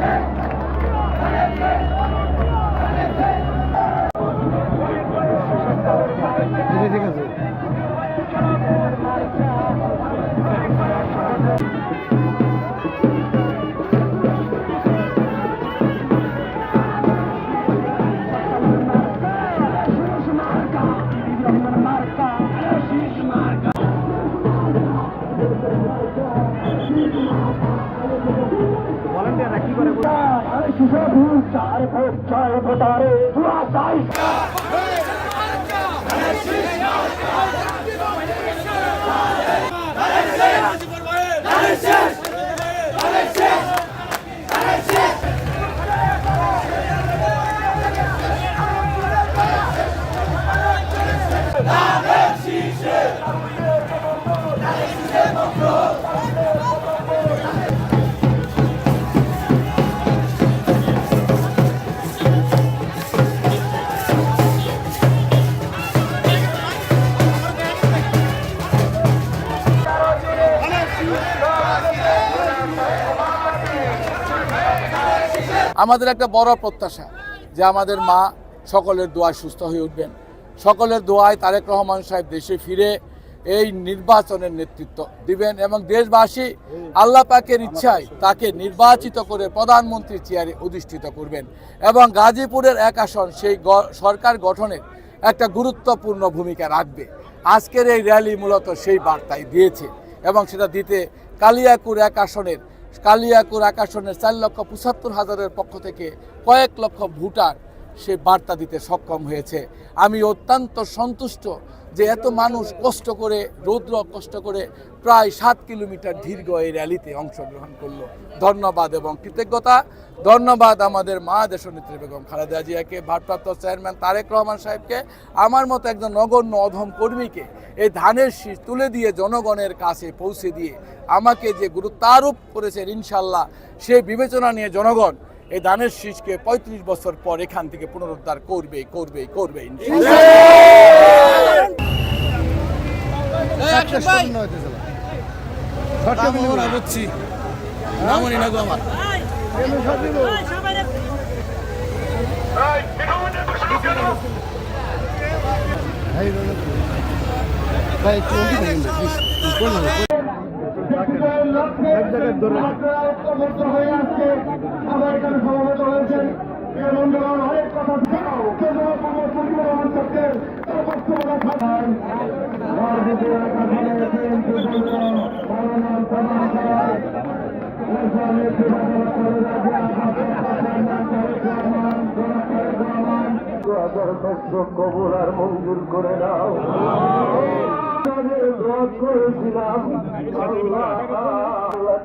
Yeah. Sushovan চার vote চার ভোটারে আমাদের একটা বড় প্রত্যাশা যে আমাদের মা সকলের দোয়ায় সুস্থ হয়ে উঠবেন। সকলের দোয়ায় তারেক রহমান সাহেব দেশে ফিরে এই নির্বাচনের নেতৃত্ব দিবেন এবং দেশবাসী আল্লাহ পাকের ইচ্ছায় তাকে নির্বাচিত করে প্রধানমন্ত্রী চেয়ারে অধিষ্ঠিত করবেন এবং গাজীপুরের এক আসন সেই সরকার গঠনের একটা গুরুত্বপূর্ণ ভূমিকা রাখবে। আজকের এই র্যালি মূলত সেই বার্তায় দিয়েছে এবং সেটা দিতে কালিয়াকুর এক আসনের কালিয়াকুর আকাশনের চার লক্ষ পঁচাত্তর হাজারের পক্ষ থেকে কয়েক লক্ষ ভোটার সে বার্তা দিতে সক্ষম হয়েছে। আমি অত্যন্ত সন্তুষ্ট যে এত মানুষ কষ্ট করে, রৌদ্র কষ্ট করে প্রায় সাত কিলোমিটার দীর্ঘ এই র্যালিতে অংশগ্রহণ করল। ধন্যবাদ এবং কৃতজ্ঞতা। ধন্যবাদ আমাদের মা দেশনেত্রী বেগম খালেদা জিয়াকে, ভারপ্রাপ্ত চেয়ারম্যান তারেক রহমান সাহেবকে, আমার মতো একজন নগণ্য অধম কর্মীকে এই ধানের শীষ তুলে দিয়ে জনগণের কাছে পৌঁছে দিয়ে আমাকে যে গুরুত্ব আরোপ করেছেন ইনশাল্লাহ, সেই বিবেচনা নিয়ে জনগণ এই দানের শীষকে পঁয়ত্রিশ বছর পর এখান থেকে পুনরুদ্ধার করবে করবে করবে ভাই এক জায়গায় ধরে রাখুন। কবুল আর মঞ্জুর করে দাও করেছিলাম